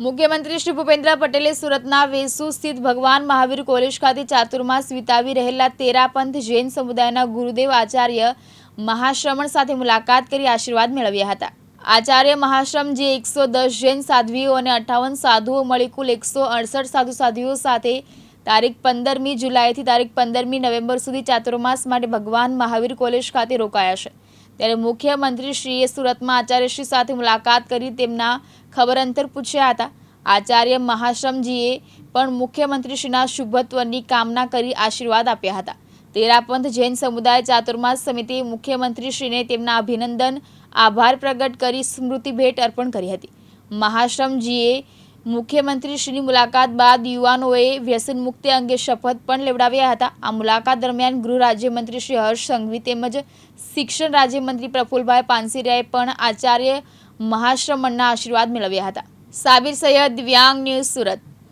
મુખ્યમંત્રી શ્રી ભૂપેન્દ્ર પટેલે સુરતના વેસુ સ્થિત ભગવાન મહાવીર કોલેજ ખાતે ચાતુર્માસ વિતાવી રહેલા તેરાપંથ જૈન સમુદાયના ગુરુદેવ આચાર્ય મહાશ્રમણ સાથે મુલાકાત કરી આશીર્વાદ મેળવ્યા હતા. આચાર્ય મહાશ્રમ જે એકસો દસ જૈન સાધ્વીઓ અને અઠ્ઠાવન સાધુઓ મળી કુલ એકસો અડસઠ સાધુ સાધ્વીઓ સાથે તારીખ પંદરમી જુલાઈથી તારીખ પંદરમી નવેમ્બર સુધી ચાતુર્માસ માટે ભગવાન મહાવીર કોલેજ ખાતે રોકાયા છે. ત્યારે મુખ્યમંત્રીશ્રીએ સુરતમાં આચાર્યશ્રી સાથે મુલાકાત કરી તેમના ખબર અંતર પૂછ્યા હતા. આચાર્ય મહાશ્રમજીએ પણ મુખ્યમંત્રીશ્રીના શુભત્વની કામના કરી આશીર્વાદ આપ્યા હતા. તેરાપંથ જૈન સમુદાય ચાતુર્માસ સમિતિએ મુખ્યમંત્રીશ્રીને તેમના અભિનંદન, આભાર પ્રગટ કરી સ્મૃતિ ભેટ અર્પણ કરી હતી. મહાશ્રમજીએ મુખ્યમંત્રીશ્રીની મુલાકાત બાદ યુવાનોએ વ્યસન મુક્તિ અંગે શપથ પણ લેવડાવ્યા હતા. આ મુલાકાત દરમિયાન ગૃહ રાજ્યમંત્રી શ્રી હર્ષ સંઘવી તેમજ શિક્ષણ રાજ્યમંત્રી પ્રફુલભાઈ પાનસીરિયાએ પણ આચાર્ય મહાશ્રમણના આશીર્વાદ મેળવ્યા હતા. સાબિર સૈયદ દિવ્યાંગ ન્યૂઝ સુરત.